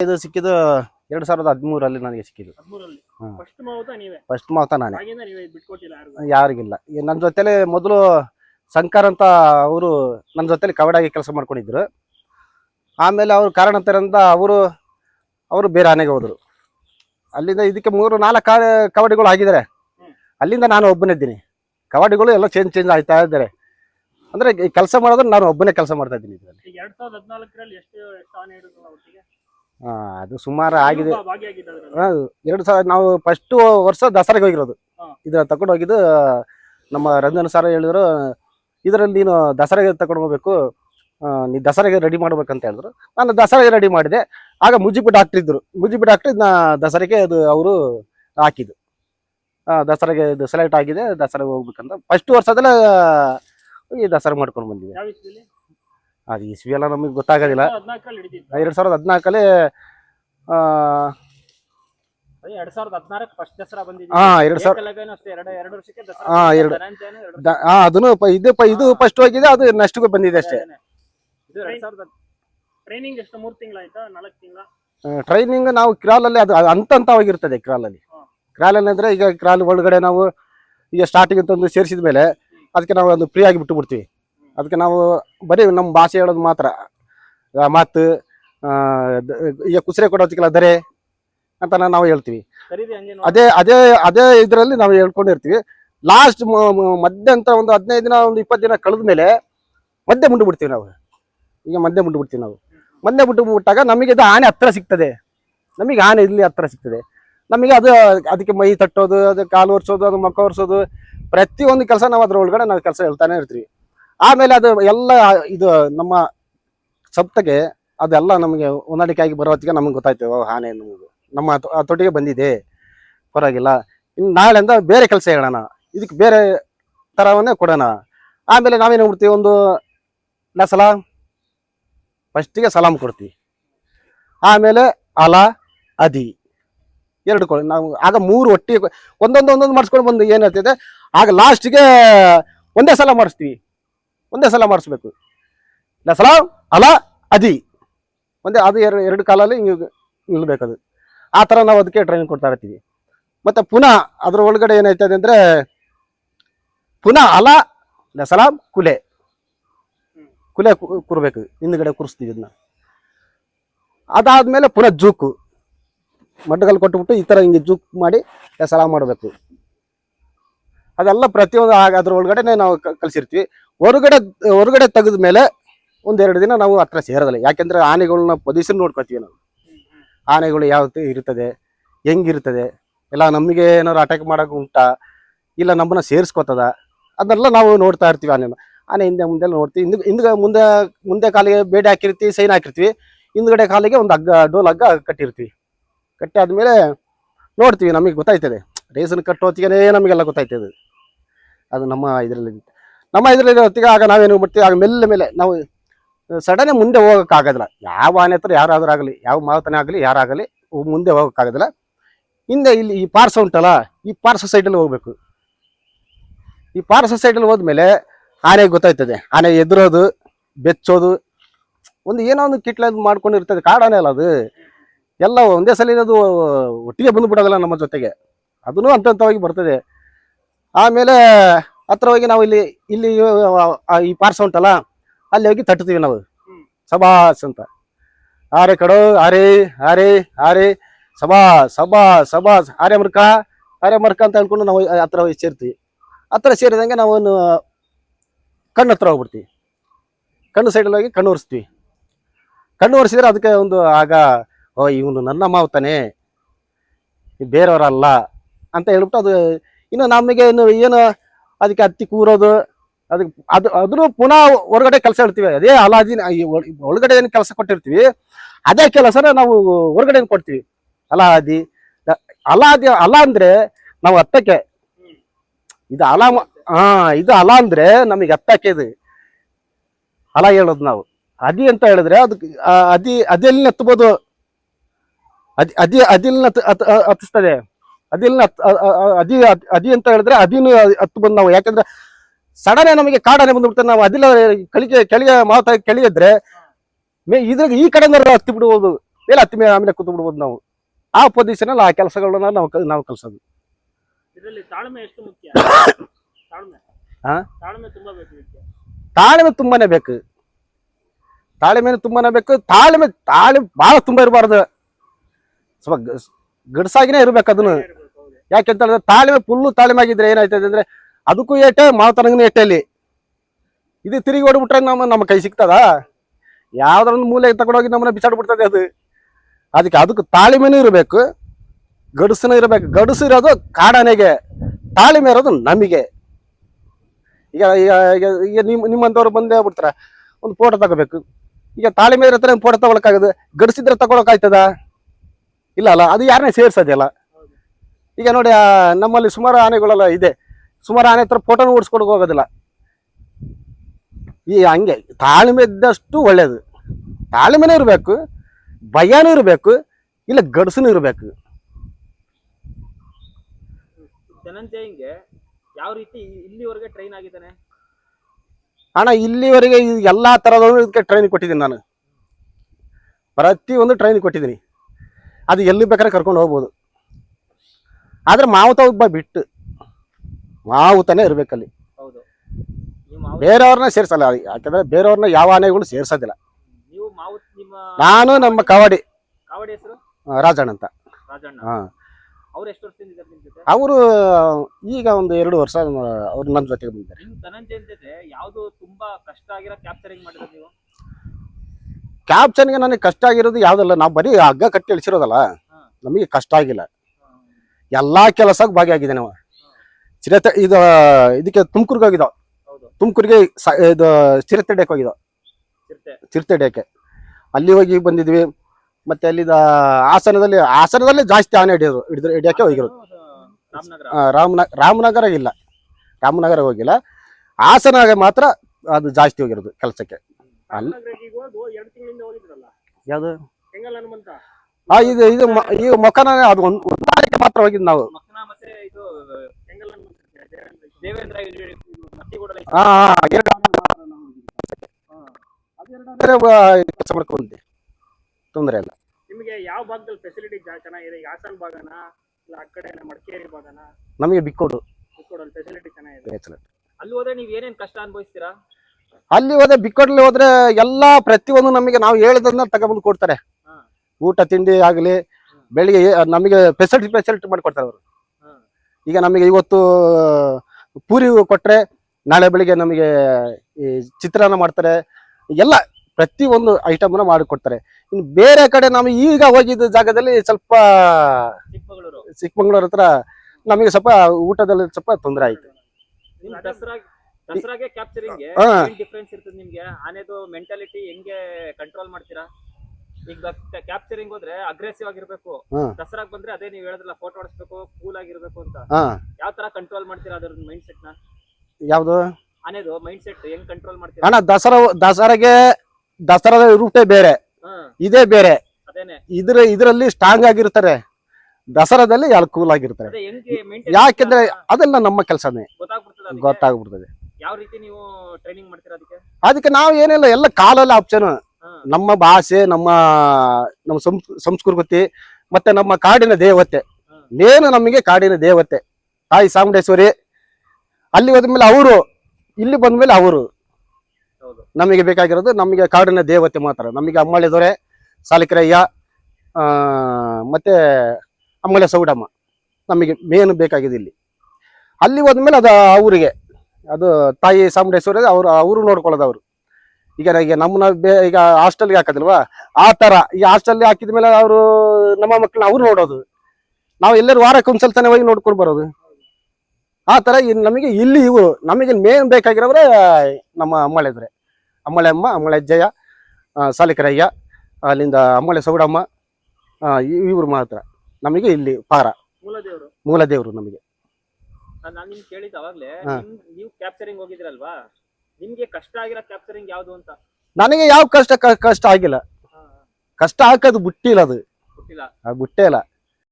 ಇದು ಸಿಕ್ಕಿದ್ದು ಎರಡ್ ಸಾವಿರದ ಹದಿಮೂರಲ್ಲಿ ನನಗೆ ಸಿಕ್ಕಿದ್ದು. ಹ್ಮ್. ಫಸ್ಟ್ ಮಾವತ ನಾನೇ. ಯಾರಿಗಿಲ್ಲ. ಈ ನನ್ನ ಜೊತೆಲಿ ಮೊದಲು ಶಂಕರ್ ಅಂತ ಅವರು ನನ್ನ ಜೊತೆಲಿ ಕವಡಾಗಿ ಕೆಲಸ ಮಾಡ್ಕೊಂಡಿದ್ರು. ಆಮೇಲೆ ಅವ್ರು ಕಾರಣಾಂತರದಿಂದ ಅವರು ಅವರು ಬೇರೆ ಆನೆಗೆ ಹೋದ್ರು. ಅಲ್ಲಿಂದ ಇದಕ್ಕೆ ಮೂರು ನಾಲ್ಕು ಕಾ- ಕವಡಿಗಳು ಆಗಿದ್ದಾರೆ. ಅಲ್ಲಿಂದ ನಾನು ಒಬ್ಬನಿದ್ದೀನಿ ಕವಡಿಗಳು ಎಲ್ಲ ಚೇಂಜ್ ಚೇಂಜ್ ಆಯ್ತಾ ಇದ್ದಾರೆ. ಅಂದ್ರೆ ಕೆಲಸ ಮಾಡೋದ್ರೆ ನಾನು ಒಬ್ಬನೇ ಕೆಲಸ ಮಾಡ್ತಾ ಇದ್ದೀನಿ ಇದರಲ್ಲಿ. ಈಗ ಎರಡ್ ಸಾವಿರದ ಹದಿನಾಲ್ಕರಲ್ಲಿ ಎಷ್ಟು ಎಷ್ಟು ಆನೆ ಹಿಡಿದ್ರಲ್ಲ ಒಟ್ಟಿಗೆ? ಆ, ಅದು ಸುಮಾರು ಆಗಿದೆ. ನೀವು ಭಾಗಿಯಾಗಿದ್ದದ್ರಲ್ಲಿ ಆ, ಎರಡು ಸಾವಿರ ನಾವು ಫಸ್ಟ್ ವರ್ಷ ದಸರಾಗೆ ಹೋಗಿರೋದು. ಹಾ. ಇದನ್ನ ತಗೊಂಡು ಹೋಗಿದ್ದು ನಮ್ಮ ರಂಜನ್ ಸರ್ ಹೇಳಿದ್ರು ಇದರಲ್ಲಿ ನೀನು ದಸರಾಗೆ ತಗೊಂಡು ಹೋಗ್ಬೇಕು ಆ, ನೀ ದಸರಾಗೆ ರೆಡಿ ಮಾಡ್ಬೇಕಂತ ಹೇಳಿದ್ರು. ನಾನು ದಸರಾಗೆ ರೆಡಿ ಮಾಡಿದೆ. ಆಗ ಮುಜಿಬ್ ಡಾಕ್ಟರ್ ಇದ್ರು. ಮುಜಿಬ್ ಡಾಕ್ಟರ್ ಇದನ್ನ ದಸರಾಗೆ ಅದು ಅವರು ಹಾಕಿದ್ರು ಆ, ದಸರಾಗೆ ಇದು ಸೆಲೆಕ್ಟ್ ಆಗಿದೆ ದಸರಾಗೆ ಹೋಗ್ಬೇಕಂತ. ಫಸ್ಟ್ ವರ್ಷದಲ್ಲೇ ಈ ದಸರಾ ಮಾಡ್ಕೊಂಡು ಬಂದಿದೆ ಯಾವ ಇಸ್ವಿಲಿ ಅದು ಇಸ್ವಿ ಎಲ್ಲ ನಮಗೆ ಗೊತ್ತಾಗೋದಿಲ್ಲ. ಎರಡು ಸಾವಿರದ ಹದಿನಾಲ್ಕಲ್ಲಿ ಎರಡ್ ಸಾವಿರದ ಹದಿನಾರಕ್ಕೆ ಫಸ್ಟ್ ದಸರಾ ಬಂದಿದ್ದು ಹಾ ಎರಡು ಸಾವಿರ ಏಕಲವ್ಯನೂ ಅಷ್ಟೇ ಎರಡು ಎರಡು ವರ್ಷಕ್ಕೆ ದಸರಾ ಹಾ, ಎರಡು. ಅದನ್ನು ಇದು ಇದು ಫಸ್ಟ್ ಹೋಗಿದೆ ಅದು ಬಂದಿದೆ ಅಷ್ಟೇ. ಅದೇನೆ. ಇದು ಎರಡ್ ಸಾವಿರದ ಟ್ರೈನಿಂಗ್ ಎಷ್ಟು ಮೂರ್ ತಿಂಗಳಾಯ್ತಾ ನಾಲ್ಕು ತಿಂಗಳ? ಟ್ರೈನಿಂಗ್ ನಾವು ಕ್ರಾಲಲ್ಲಿ ಅದು ಅಂತ ಹಂತವಾಗಿರ್ತದೆ ಕ್ರಾಲಲ್ಲಿ ಹಾ. ಕ್ರಾಲಲ್ಲಿ ಅಂದ್ರೆ ಈಗ ಕ್ರಾಲ್ ಒಳಗಡೆ ನಾವು ಈಗ ಸ್ಟಾರ್ಟಿಂಗ್ ಅಂತ ಒಂದು ಸೇರಿಸಿದ ಮೇಲೆ ಅದಕ್ಕೆ ನಾವು ಒಂದು ಫ್ರೀ ಆಗಿ ಬಿಟ್ಟು ಬಿಡ್ತೀವಿ. ಅದಕ್ಕೆ ನಾವು ಬರೀ ನಮ್ಮ ಭಾಷೆ ಹೇಳೋದು ಮಾತ್ರ. ಮಾತು ಈಗ ಕುಸರೆ ಕೊಡೋದಕ್ಕೆಲ್ಲ ದರೆ ಅಂತ ನಾವು ಹೇಳ್ತೀವಿ. ಅದೇ ಅದೇ ಅದೇ ಇದರಲ್ಲಿ ನಾವು ಹೇಳ್ಕೊಂಡಿರ್ತೀವಿ. ಲಾಸ್ಟ್ ಮಧ್ಯಂತರ ಒಂದು ಹದಿನೈದು ದಿನ ಒಂದು ಇಪ್ಪತ್ತು ದಿನ ಕಳೆದ ಮೇಲೆ ಮಧ್ಯೆ ಮುಂಡು ಬಿಡ್ತೀವಿ ನಾವು. ಈಗ ಮದ್ದೆ ಮುಂಡು ಬಿಡ್ತೀವಿ ನಾವು. ಮದ್ದೆ ಬಿಟ್ಟು ಬಿಟ್ಟಾಗ ನಮಗೆ ಅದು ಆನೆ ಹತ್ರ ಸಿಗ್ತದೆ. ನಮಗೆ ಆನೆ ಇಲ್ಲಿ ಹತ್ರ ಸಿಗ್ತದೆ. ನಮಗೆ ಅದು ಅದಕ್ಕೆ ಮೈ ತಟ್ಟೋದು ಅದು ಕಾಲು ಒರೆಸೋದು ಅದು ಮಕ್ಕ ಒರೆಸೋದು ಪ್ರತಿಯೊಂದು ಕೆಲಸ ನಾವು ಅದ್ರ ಒಳಗಡೆ ನಾವು ಕೆಲಸ ಹೇಳ್ತಾನೆ ಇರ್ತೀವಿ. ಆಮೇಲೆ ಅದು ಎಲ್ಲ ಇದು ನಮ್ಮ ಸಪ್ತಗೆ ಅದೆಲ್ಲ ನಮಗೆ ಹೊಂದಾಣಿಕೆ ಆಗಿ ಬರೋ ಹೊತ್ತಿಗೆ ನಮಗೆ ಗೊತ್ತಾಯ್ತು ಆನೆ ನಮಗೆ. ನಮ್ಮ ತೊಟ್ಟಿಗೆ ಬಂದಿದೆ. ಪರವಾಗಿಲ್ಲ. ಇನ್ನು ನಾಳೆಯಿಂದ ಬೇರೆ ಕೆಲಸ ಹೇಳೋಣ. ಇದಕ್ಕೆ ಬೇರೆ ಥರವನ್ನೇ ಕೊಡೋಣ. ಆಮೇಲೆ ನಾವೇನು ಮಾಡ್ತೀವಿ ಒಂದು ನಾ ಸಲಾಮ್ ಫಸ್ಟಿಗೆ ಸಲಾಮ್ ಕೊಡ್ತೀವಿ. ಆಮೇಲೆ ಅಲ, ಅದಿ. ಎರಡು ಕೊಡಿ, ನಾವು ಆಗ ಮೂರು ಒಟ್ಟಿಗೆ ಒಂದೊಂದು ಒಂದೊಂದು ಮಾಡಿಸ್ಕೊಂಡು ಬಂದು ಏನಾಗ್ತಿದೆ ಆಗ ಲಾಸ್ಟಿಗೆ ಒಂದೇ ಸಲ ಮಾಡಿಸ್ತೀವಿ. ಒಂದೇ ಸಲ ಮಾಡಿಸ್ಬೇಕು. ಲಸಲ ಅಲ, ಅದಿ. ಒಂದೇ, ಅದು ಎರಡು ಎರಡು ಕಾಲಲ್ಲಿ ಹಿಂಗೆ ನಿಲ್ಬೇಕದು. ಆ ಥರ ನಾವು ಅದಕ್ಕೆ ಟ್ರೈನಿಂಗ್ ಕೊಡ್ತಾ ಇರ್ತೀವಿ. ಮತ್ತು ಪುನಃ ಅದ್ರ ಒಳಗಡೆ ಏನಾಯ್ತದೆ ಅಂದರೆ, ಪುನಃ ಅಲ ಲಸಲ ಕುಲೆ. ಕುಲೆ ಕುರ್ಬೇಕು. ಹಿಂದ್ಗಡೆ ಕೂರಿಸ್ತೀವಿ ಇದನ್ನ. ಅದಾದ್ಮೇಲೆ ಪುನಃ ಜೂಕು. ಮಡ್ಡಗಲ್ಲಿ ಕೊಟ್ಬಿಟ್ಟು ಈ ಥರ ಹಿಂಗೆ ಜೂಕ್ ಮಾಡಿ ಲಸಲ ಮಾಡಬೇಕು. ಅದೆಲ್ಲ ಪ್ರತಿಯೊಂದು ಆಗ ಅದ್ರ ಒಳಗಡೆನೆ ನಾವು ಕಲ್ಸಿರ್ತೀವಿ. ಹೊರಗಡೆ ಹೊರಗಡೆ ತೆಗೆದ ಮೇಲೆ ಒಂದೆರಡು ದಿನ ನಾವು ಹತ್ರ ಸೇರೋದಿಲ್ಲ. ಯಾಕೆಂದ್ರೆ ಆನೆಗಳನ್ನ ಪೊಸಿಷನ್ ನೋಡ್ಕೊತೀವಿ ನಾವು. ಆನೆಗಳು ಯಾವ ಇರ್ತದೆ, ಹೆಂಗಿರ್ತದೆ, ಇಲ್ಲ ನಮಗೆ ಏನಾದ್ರು ಅಟ್ಯಾಕ್ ಮಾಡೋಕೆ ಉಂಟಾ, ಇಲ್ಲ ನಮ್ಮನ್ನ ಸೇರಿಸ್ಕೊತದ ಅದನ್ನೆಲ್ಲ ನಾವು ನೋಡ್ತಾ ಇರ್ತೀವಿ ಆನೆನ. ಆನೆ ಹಿಂದೆ ಮುಂದೆ ನೋಡ್ತೀವಿ. ಹಿಂದೆ ಹಿಂದೆ ಮುಂದೆ ಮುಂದೆ ಕಾಲಿಗೆ ಬೇಡಿ ಹಾಕಿರ್ತೀವಿ, ಸೈನ್ ಹಾಕಿರ್ತೀವಿ. ಹಿಂದ್ಗಡೆ ಕಾಲಿಗೆ ಒಂದು ಹಗ್ಗ, ಡೋಲ್ ಹಗ್ಗ ಕಟ್ಟಿರ್ತೀವಿ. ಕಟ್ಟಿ ಆದಮೇಲೆ ನೋಡ್ತೀವಿ ನಮಗೆ ಗೊತ್ತಾಯ್ತದೆ. ರೇಸನ್ ಕಟ್ಟೋತ್ತಿಗೆ ನಮಗೆಲ್ಲ ಗೊತ್ತಾಯ್ತದೆ. ಅದು ನಮ್ಮ ಇದರಲ್ಲಿ. ನಮ್ಮ ಇದರಲ್ಲಿ ಹೊತ್ತಿಗೆ ಆಗ ನಾವೇನು ಮಾಡ್ತೀವಿ? ಆಗ ಮೆಲ್ಲ ಮೇಲೆ ನಾವು ಸಡನ್ ಮುಂದೆ ಹೋಗೋಕ್ಕಾಗೋದಿಲ್ಲ ಯಾವ ಆನೆ ಹತ್ರ ಯಾರಾದರೂ ಆಗಲಿ, ಯಾವ ಮಾವತನೇ ಆಗಲಿ, ಯಾರಾಗಲಿ ಮುಂದೆ ಹೋಗೋಕ್ಕಾಗೋದಿಲ್ಲ ಹಿಂದೆ ಇಲ್ಲಿ ಈ ಪಾರ್ಸ ಉಂಟಲ್ಲ, ಈ ಪಾರ್ಸ ಸೈಡಲ್ಲಿ ಹೋಗ್ಬೇಕು. ಈ ಪಾರ್ಸ ಸೈಡಲ್ಲಿ ಹೋದ್ಮೇಲೆ ಆನೆ ಗೊತ್ತಾಯ್ತದೆ. ಆನೆ ಎದುರೋದು, ಬೆಚ್ಚೋದು, ಒಂದು ಏನೋ ಒಂದು ಕಿಟ್ಲದ್ದು ಮಾಡ್ಕೊಂಡು ಇರ್ತದೆ ಕಾಡಾನೆ ಅಲ್ಲ ಅದು. ಎಲ್ಲ ಒಂದೇ ಸಲ ಇರೋದು ಒಟ್ಟಿಗೆ ಬಂದು ಬಿಡೋದಿಲ್ಲ ನಮ್ಮ ಜೊತೆಗೆ. ಅದನ್ನು ಹಂತವಾಗಿ ಬರ್ತದೆ. ಆಮೇಲೆ ಹತ್ರ ಹೋಗಿ ನಾವು ಇಲ್ಲಿ ಇಲ್ಲಿ ಈ ಪಾರ್ಸ ಉಂಟಲ್ಲ ಅಲ್ಲಿ ಹೋಗಿ ತಟ್ಟುತ್ತೀವಿ ನಾವು. ಸಬಾಸ್ ಅಂತ. ಆರೆ ಕಡೋ ಆರೆ ಆರೆ ಆರೆ ಸಬಾ ಸಬಾ ಸಬಾಸ್ ಆರೆ ಮರ್ಕ ಆರೆ ಮರ್ಕ ಅಂತ ಅನ್ಕೊಂಡು ನಾವು ಹತ್ರ ಹೋಗಿ ಸೇರ್ತೀವಿ. ಹತ್ರ ಸೇರಿದಂಗೆ ನಾವು ಒಂದು ಕಣ್ಣು ಹತ್ರ ಹೋಗ್ಬಿಡ್ತೀವಿ. ಕಣ್ಣು ಸೈಡಲ್ಲಿ ಹೋಗಿ ಕಣ್ಣು ಒರೆಸ್ತೀವಿ. ಕಣ್ಣು ಒರೆಸಿದ್ರೆ ಅದಕ್ಕೆ ಒಂದು ಆಗ ಓ ಇವನು ನನ್ನ ಮಾವತಾನೆ ಬೇರೆಯವರಲ್ಲ ಅಂತ ಹೇಳ್ಬಿಟ್ಟು ಅದು ಇನ್ನು ನಮಗೆ ಇನ್ನು ಏನು ಅದಕ್ಕೆ ಹತ್ತಿ ಕೂರೋದು, ಅದಕ್ಕೆ ಅದು, ಅದನ್ನು ಪುನಃ ಹೊರಗಡೆ ಕೆಲಸ ಇಡ್ತೀವಿ. ಅದೇ ಅಲಾದಿನ ಒಳಗಡೆ ಏನು ಕೆಲಸ ಕೊಟ್ಟಿರ್ತೀವಿ, ಅದೇ ಕೆಲಸನ ನಾವು ಹೊರಗಡೆ ಕೊಡ್ತೀವಿ. ಅಲಾದಿ ಅಲಾದಿ ಅಲ ಅಂದ್ರೆ ನಾವು ಹತ್ತಕ್ಕೆ, ಇದು ಅಲ ಹಾ, ಇದು ಅಲ ಅಂದ್ರೆ ನಮಗೆ ಹತ್ತಕ್ಕೆ ಇದು. ಅಲ ಹೇಳೋದು ನಾವು. ಅದಿ ಅಂತ ಹೇಳಿದ್ರೆ ಅದಕ್ಕೆ ಅದಿ ಅದಿಯಲ್ಲಿ ಹತ್ಬೋದು. ಅದಿ ಅದಿ ಅದಿಲ್ ಹತ್- ಹತ್- ಹತ್ತಿಸ್ತದೆ. ಅದಿಲ್ನ ಹತ್- ಅ- ಅ- ಅ- ಅದಿ ಅದಿ ಅಂತ ಹೇಳಿದ್ರೆ ಅದಿನೂ ಹತ್ತು ಬಂದು ನಾವು. ಯಾಕಂದ್ರೆ ಸಡನ್ ನಮಗೆ ಕಾಡನೆ ಬಂದ್ಬಿಡ್ತಾರೆ ನಾವು ಅದಿಲ್ಲ ಕಳಿಗೆ ಕೆಳಗೆ ಮಾತಾ ಕೆಳಗಿದ್ರೆ ಮೇ ಇದ್ರಾಗ ಈ ಕಡೆಯಿಂದ ಹತ್ತಿ ಬಿಡ್ಬೋದು. ಮೇಲೆ ಹತ್ತಿ ಮೇಲೆ ಆಮೇಲೆ ಕೂತು ಬಿಡ್ಬೋದು ನಾವು. ಆ ಪೊಸಿಷನಲ್ಲಿ ಆ ಕೆಲಸಗಳನ್ನ ನಾವು ನಾವು ಕಲಿಸೋದು. ತಾಳ್ಮೆ ತುಂಬಾನೇ ಬೇಕು ತಾಳ್ಮೆ ತುಂಬಾನೇ ಬೇಕು. ತಾಳ್ಮೆ ತಾಳ್ಮೆ ಬಹಳ ತುಂಬಾ ಇರಬಾರ್ದು. ಸ್ವಲ್ಪ ಗಡ್ಸಾಗಿನೇ ಇರ್ಬೇಕು ಅದನ್ನು. ಯಾಕೆಂತ ಹೇಳಿದ್ರೆ ತಾಳಿಮೆ ಫುಲ್ಲು ತಾಳಿಮೆ ಆಗಿದ್ರೆ ಏನಾಯ್ತದೆ ಅಂದ್ರೆ ಅದಕ್ಕೂ ಏಟೆ ಮಾವತನಗೂ ಏಟೆ ಅಲ್ಲಿ. ಇದು ತಿರುಗಿ ಹೊಡ್ಬಿಟ್ರೆ ನಮ್ಮ ನಮ್ಮ ಕೈ ಸಿಗ್ತದ? ಯಾವ್ದಾರ ಒಂದು ಮೂಲೆ ತಗೊಂಡೋಗಿ ನಮ್ಮನ್ನ ಬಿಸಾಡ್ಬಿಡ್ತದೆ ಅದು. ಅದಕ್ಕೆ ಅದಕ್ಕೆ ತಾಳ್ಮೆನೂ ಇರಬೇಕು ಗಡುಸನೂ ಇರಬೇಕು. ಗಡಸು ಇರೋದು ಕಾಡನೆಗೆ, ತಾಳಿಮೆ ಇರೋದು ನಮಗೆ. ಈಗ ಈಗ ಈಗ ಈಗ ನಿಮ್ ನಿಮ್ಮಂಥವ್ರು ಬಂದೇ ಬಿಡ್ತಾರೆ ಒಂದು ಫೋಟೋ ತಗೋಬೇಕು. ಈಗ ತಾಳ್ಮೆ ಇರತ್ತೆ ಫೋಟೋ ತಗೊಳಕ್ಕಾಗದು. ಗಡಿಸಿದ್ರೆ ತಗೊಳಕಾಯ್ತದ ಇಲ್ಲ ಅಲ್ಲ, ಅದು ಯಾರನ್ನೇ ಸೇರ್ಸೋದಿಲ್ಲ ಈಗ ನೋಡಿ ನಮ್ಮಲ್ಲಿ ಸುಮಾರು ಆನೆಗಳೆಲ್ಲ ಇದೆ. ಸುಮಾರು ಆನೆ ಹತ್ರ ಫೋಟೋನು ಓಡಿಸ್ಕೊಂಡು ಹೋಗೋದಿಲ್ಲ. ಈ ಹಂಗೆ ತಾಳ್ಮೆ ಇದ್ದಷ್ಟು ಒಳ್ಳೇದು. ತಾಳ್ಮೆನೂ ಇರಬೇಕು ಭಯನೂ ಇರಬೇಕು ಇಲ್ಲ ಗಡ್ಸನೂ ಇರಬೇಕು. ಧನಂಜಯ್ಗೆ ಯಾವ ರೀತಿ ಇಲ್ಲಿವರೆಗೆ ಟ್ರೈನ್ ಆಗಿದ್ದಾನೆ? ಅಣ್ಣ ಇಲ್ಲಿವರೆಗೆ ಎಲ್ಲ ತರದವರು ಇದಕ್ಕೆ ಟ್ರೈನ್ ಕೊಟ್ಟಿದ್ದೀನಿ ನಾನು. ಪ್ರತಿ ಒಂದು ಟ್ರೈನ್ ಕೊಟ್ಟಿದ್ದೀನಿ. ಅದು ಎಲ್ಲಿ ಬೇಕಾದ್ರೆ ಕರ್ಕೊಂಡು ಹೋಗ್ಬೋದು. ಆದ್ರೆ ಮಾವುತ ಒಬ್ಬ ಬಿಟ್ಟು ಮಾವುತನೇ ಇರ್ಬೇಕಲ್ಲಿ. ಹೌದು. ನೀವು ಮಾವು ಬೇರೆಯವ್ರನ್ನ ಸೇರ್ಸಲ್ಲ. ಯಾಕಂದ್ರೆ ಬೇರೆಯವ್ರನ್ನ ಯಾವ ಆನೆಗಳು ಸೇರ್ಸೋದಿಲ್ಲ. ನೀವು ಮಾವು ನಿಮ್ಮ ನಾನು ನಮ್ಮ ಕವಾಡಿ. ಕಾವಡಿ ಹೆಸರು? ಆ, ರಾಜಣ್ಣ ಅಂತ. ರಾಜಣ್ಣ. ಹಾ. ಅವ್ರು ಎಷ್ಟು ವರ್ಷದಿಂದ ಇದ್ದಾರೆ ನಿಮ್ ಜೊತೆ? ಅವರು ಈಗ ಒಂದು ಎರಡು ವರ್ಷ ಅವ್ರು ನನ್ನ ಜೊತೆಗೆ ಬಂದಿದ್ದಾರೆ. ನಿಮ್ ಧನಂಜಯ್ ಜೊತೆ ಯಾವ್ದು ತುಂಬಾ ಕಷ್ಟ ಆಗಿರೋ ಕ್ಯಾಪ್ಚರಿಂಗ್ ನೀವು? ನನಗೆ ಕಷ್ಟ ಆಗಿರೋದು ಯಾವ್ದಲ್ಲ ನಾವು ಬರೀ ಹಗ್ಗ ಕಟ್ಟಿ ಇಳಿಸಿರೋದಲ್ಲ ಹಾ. ನಮಗೆ ಕಷ್ಟ ಆಗಿಲ್ಲ. ಎಲ್ಲಾ ಕೆಲಸಕ್ಕೆ ಭಾಗಿಯಾಗಿದೆ ನಾವು ಚಿರತೆ ಇದು ಇದಕ್ಕೆ ತುಮಕೂರ್ಗೆ ಹೋಗಿದ್ದೋ ಹೌದು. ತುಮಕೂರಿಗೆ ಇದು ಚಿರತೆ ಡೇಕ್ ಚಿರತೆ. ಡೇಕೆ ಅಲ್ಲಿ ಹೋಗಿ ಬಂದಿದ್ವಿ. ಮತ್ತೆ ಅಲ್ಲಿದ ಹಾಸನದಲ್ಲಿ ಹಾಸನದಲ್ಲಿ ಜಾಸ್ತಿ ಆನೆ ಹಿಡಿಯೋದು ಹಿಡಿದು ಹಿಡಿಯೋಕೆ ಹೋಗಿರೋದು. ರಾಮನ ರಾಮನಗರ ಇಲ್ಲ. ರಾಮನಗರ ಹೋಗಿಲ್ಲ. ಹಾಸನ ಮಾತ್ರ ಅದು ಜಾಸ್ತಿ ಹೋಗಿರೋದು ಕೆಲಸಕ್ಕೆ. ಅಲ್ಲಿ ಯಾವುದು? ಆ ಇದು ಇದು ಮ- ಈ ಮೊಕ್ಕನ ಅದು ಒಂದು ಒಂದು ಮಾತ್ರ ಹೋಗಿದ್ ನಾವು. ಮಕ್ಕನ ಮತ್ತೆ ಇದು ದೇವೇಂದ್ರ ಹಾ. ಹಾ, ಎರಡು ಕೆಲಸ ಮಾಡ್ಕೊಂಡ್ವಿ ತೊಂದರೆ ಇಲ್ಲ. ನಿಮಗೆ ಯಾವ ಭಾಗದಲ್ಲಿ ಫೆಸಿಲಿಟಿ ಚೆನ್ನಾಗಿದೆ? ಈಗ ಹಾಸನ ಭಾಗನ ಇಲ್ಲ ಆ ಕಡೆ ಮಡಿಕೇರಿ ಭಾಗನ? ನಮಗೆ ಬಿಕ್ಕೋಡು. ಚಿಕ್ಕೋಡಲ್ಲಿ ಫೆಸಿಲಿಟಿ ಚೆನ್ನಾಗಿದೆ. ಅಲ್ಲಿ ಹೋದ್ರೆ ನೀವ್ ಏನೇನ್ ಕಷ್ಟ ಅನುಭವಿಸ್ತೀರಾ? ಅಲ್ಲಿ ಹೋದ್ರೆ ಬಿಕ್ಕೋಡ್ಲಿ ಹೋದ್ರೆ ಎಲ್ಲಾ ಪ್ರತಿಯೊಂದು ನಮಗೆ ನಾವು ಹೇಳಿದನ್ನ ತಗೊಂಡ್ಬಂದು ಕೊಡ್ತಾರೆ. ಊಟ ತಿಂಡಿ ಆಗಲಿ ಬೆಳಿಗ್ಗೆ ನಮಗೆ ಫೆಸಿಲಿಟಿ ಫೆಸಿಲಿಟಿ ಮಾಡಿಕೊಡ್ತಾರೆ ಅವರು. ಈಗ ನಮಗೆ ಇವತ್ತು ಪೂರಿ ಕೊಟ್ರೆ ನಾಳೆ ಬೆಳಿಗ್ಗೆ ನಮಗೆ ಈ ಚಿತ್ರಾನ್ನ ಮಾಡ್ತಾರೆ. ಎಲ್ಲ ಪ್ರತಿ ಒಂದು ಐಟಮ್ನ ಮಾಡಿಕೊಡ್ತಾರೆ. ಇನ್ನು ಬೇರೆ ಕಡೆ ನಾವು ಈಗ ಹೋಗಿದ್ದ ಜಾಗದಲ್ಲಿ ಸ್ವಲ್ಪ ಚಿಕ್ಕಮಗಳೂರು. ಹತ್ರ ನಮಗೆ ಸ್ವಲ್ಪ ಊಟದಲ್ಲಿ ಸ್ವಲ್ಪ ತೊಂದರೆ ಆಯ್ತು. ಕ್ಯಾಪ್ಚರಿಂಗ್ ಡಿಫ್ರೆನ್ಸ್ ಇರ್ತದೆ ನಿಮ್ಗೆ. ಆನೆದು ಮೆಂಟಾಲಿಟಿ ಹೆಂಗೆ ಕಂಟ್ರೋಲ್ ಮಾಡ್ತೀರಾ? ಈಗ ಕ್ಯಾಪ್ಚರಿಂಗ್ ಹೋದ್ರೆ ಅಗ್ರೆಸಿವ್ ಆಗಿರ್ಬೇಕು. ದಸರಾ ದಸರಾಗ್ ಬಂದ್ರೆ ಅದೇ ನೀವ್ ಹೇಳಿದ್ರಲ್ಲ ಫೋಟೋ ಹೊಡಿಸ್ಬೇಕು ಕೂಲ್ ಆಗಿರ್ಬೇಕು ಅಂತ. ಹಾ. ಯಾವ ತರ ಕಂಟ್ರೋಲ್ ಮಾಡ್ತೀರಾ ಅದ್ರ ಮೈಂಡ್ ಸೆಟ್ನ? ಯಾವುದು? ಆನೆದು ಮೈಂಡ್ ಸೆಟ್ ಹೆಂಗ್ ಕಂಟ್ರೋಲ್ ಮಾಡ್ತೀರಾ? ಅಣ್ಣ ದಸರಾ ದಸರಾಗೆ ದಸರಾದ ರೂಪೇ ಬೇರೆ. ಹಾ. ಇದೇ ಬೇರೆ. ಅದೇನೆ. ಇದ್ರ ಇದರಲ್ಲಿ ಸ್ಟ್ರಾಂಗ್ ಆಗಿರ್ತಾರೆ. ದಸರಾದಲ್ಲಿ ಯಾರು ಕೂಲ್ ಆಗಿರ್ತಾರೆ? ಅದೇ ಹೆಂಗೆ maintain ಯಾಕೆಂದ್ರೆ? ಅದೆಲ್ಲ ನಮ್ಮ ಕೆಲಸನೇ. ಗೊತ್ತಾಗ್ಬಿಡ್ತದೆ ಅದಕ್ಕೆ? ಗೊತ್ತಾಗ್ಬಿಡ್ತದೆ. ಯಾವ ರೀತಿ ನೀವು ಟ್ರೈನಿಂಗ್ ಮಾಡ್ತೀರಾ ಅದಕ್ಕೆ? ಅದಕ್ಕೆ ನಾವು ಏನಿಲ್ಲ ಎಲ್ಲ ಕಾಲಲ್ಲ ಆಪ್ಷನ್. ನಮ್ಮ ಭಾಷೆ ನಮ್ಮ ನಮ್ಮ ಸಂಸ್- ಸಂಸ್ಕೃತಿ ಮತ್ತೆ ನಮ್ಮ ಕಾಡಿನ ದೇವತೆ. ಮೇನ್ ನಮಗೆ ಕಾಡಿನ ದೇವತೆ. ತಾಯಿ ಚಾಮುಂಡೇಶ್ವರಿ ಅಲ್ಲಿ ಹೋದ್ಮೇಲೆ ಅವರು ಇಲ್ಲಿ ಬಂದ್ಮೇಲೆ ಅವರು. ಹೌದು. ನಮಗೆ ಬೇಕಾಗಿರೋದು ನಮಗೆ ಕಾಡಿನ ದೇವತೆ ಮಾತ್ರ. ನಮಗೆ ಅಮ್ಮಳೆ ದೊರೆ ಸಾಲಿಕರಯ್ಯ ಮತ್ತೆ ಅಮ್ಮಳೆ ಸೌಡಮ್ಮ. ನಮಗೆ ಮೇನ್ ಬೇಕಾಗಿದೆ ಇಲ್ಲಿ. ಅಲ್ಲಿ ಹೋದ್ಮೇಲೆ ಅದು ಅವರಿಗೆ ಅದು ತಾಯಿ ಚಾಮುಂಡೇಶ್ವರಿ ಅವರು ಅವರು ನೋಡ್ಕೊಳ್ಳೋದು ಅವರು. ಈಗ ಈಗ ನಮ್ಮನ್ನ ಈಗ ಹಾಸ್ಟೆಲ್ಗೆ ಹಾಕೋದಿಲ್ವಾ? ಆ ಥರ ಈ ಹಾಸ್ಟೆಲ್ಗೆ ಹಾಕಿದ ಮೇಲೆ ಅವರು ನಮ್ಮ ಮಕ್ಕಳನ್ನ ಅವ್ರು ನೋಡೋದು. ನಾವು ಎಲ್ಲರೂ ವಾರಕ್ಕೆ ಒಂದ್ಸಲ ತಾನೇ ಹೋಗಿ ನೋಡ್ಕೊಂಡು ಬರೋದು. ಆ ಥರ ನಮಗೆ ಇಲ್ಲಿ ಇವು ನಮಗೆ ಮೇನ್ ಬೇಕಾಗಿರೋವ್ರೆ ನಮ್ಮ ಅಮ್ಮಳೆ ಇದ್ರೆ ಅಮ್ಮಳೆ ಅಮ್ಮ ಅಮ್ಮಳೆ ಅಜ್ಜಯ್ಯ ಆ, ಸಾಲಿಕರಯ್ಯ ಅಲ್ಲಿಂದ ಅಮ್ಮಳೆ ಸೌಡಮ್ಮ ಇವ್ರು ಮಾತ್ರ. ನಮಗೆ ಇಲ್ಲಿ ಪಾರ. ಮೂಲದೇವರು. ಮೂಲ ದೇವರು ನಮಗೆ. ನಾನು ನಿಮ್ಗೆ ಕೇಳಿದ್ ಅವಾಗ್ಲೇ ನೀವು ಕ್ಯಾಪ್ಚರಿಂಗ್ ಹೋಗಿದ್ರಲ್ವಾ? ನಿಮ್ಗೆ ಕಷ್ಟ ಆಗಿರೋ ಕ್ಯಾಪ್ಚರಿಂಗ್ ಯಾವ್ದು ಅಂತ? ನನಗೆ ಯಾವ ಕಷ್ಟ ಕ- ಕಷ್ಟ ಆಗಿಲ್ಲ. ಹಾ, ಕಷ್ಟ ಹಾಕೋದು ಬಿಟ್ಟಿಲ್ಲ ಅದು. ಗೊತ್ತಿಲ್ಲ ಅದು ಬಿಟ್ಟೇ ಇಲ್ಲ